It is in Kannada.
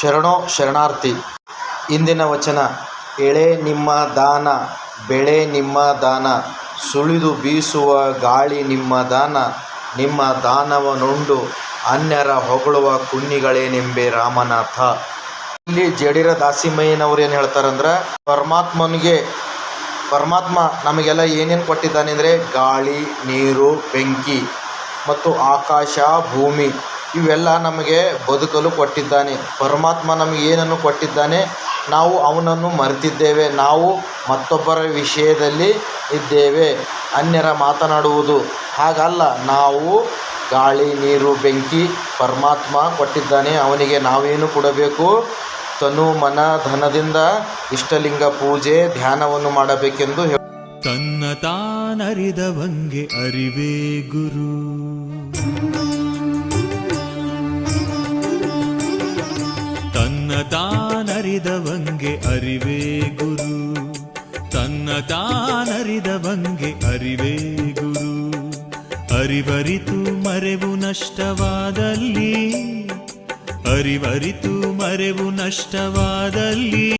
ಶರಣೋ ಶರಣಾರ್ಥಿ, ಇಂದಿನ ವಚನ, ಎಳೆ ನಿಮ್ಮ ದಾನ, ಬೆಳೆ ನಿಮ್ಮ ದಾನ, ಸುಳಿದು ಬೀಸುವ ಗಾಳಿ ನಿಮ್ಮ ದಾನ, ನಿಮ್ಮ ದಾನವನುಂಡು ಅನ್ಯರ ಹೊಗಳುವ ಕುಣ್ಣಿಗಳೇನೆಂಬೆ ರಾಮನಾಥ. ಇಲ್ಲಿ ಜಡೀರ ದಾಸಿಮಯ್ಯನವ್ರು ಏನು ಹೇಳ್ತಾರಂದ್ರೆ, ಪರಮಾತ್ಮನಿಗೆ, ಪರಮಾತ್ಮ ನಮಗೆಲ್ಲ ಏನೇನು ಕೊಟ್ಟಿದ್ದಾನೆ ಅಂದರೆ ಗಾಳಿ, ನೀರು, ಬೆಂಕಿ ಮತ್ತು ಆಕಾಶ, ಭೂಮಿ. ಇವೆಲ್ಲ ನಮಗೆ ಬದುಕಲು ಕೊಟ್ಟಿದ್ದಾನೆ. ಪರಮಾತ್ಮ ನಮಗೆ ಏನನ್ನು ಕೊಟ್ಟಿದ್ದಾನೆ? ನಾವು ಅವನನ್ನು ಮರೆತಿದ್ದೇವೆ. ನಾವು ಮತ್ತೊಬ್ಬರ ವಿಷಯದಲ್ಲಿ ಇದ್ದೇವೆ. ಅನ್ಯರ ಮಾತನಾಡುವುದು. ಹಾಗಲ್ಲ, ನಾವು ಗಾಳಿ, ನೀರು, ಬೆಂಕಿ, ಪರಮಾತ್ಮ ಕೊಟ್ಟಿದ್ದಾನೆ. ಅವನಿಗೆ ನಾವೇನು ಕೊಡಬೇಕು? ತನು ಮನ ಧನದಿಂದ ಇಷ್ಟಲಿಂಗ ಪೂಜೆ, ಧ್ಯಾನವನ್ನು ಮಾಡಬೇಕೆಂದು ತನ್ನ ತಾನರಿದವಂಗೆ ಅರಿವೇ ಗುರು. ತಾನರಿದವಂಗೆ ಅರಿವೇ ಗುರು. ತನ್ನ ತಾನರಿದವಂಗೆ ಅರಿವೇ ಗುರು. ಅರಿವರಿತು ಮರೆವು ನಷ್ಟವಾದಲ್ಲಿ. ಅರಿವರಿತು ಮರೆವು ನಷ್ಟವಾದಲ್ಲಿ.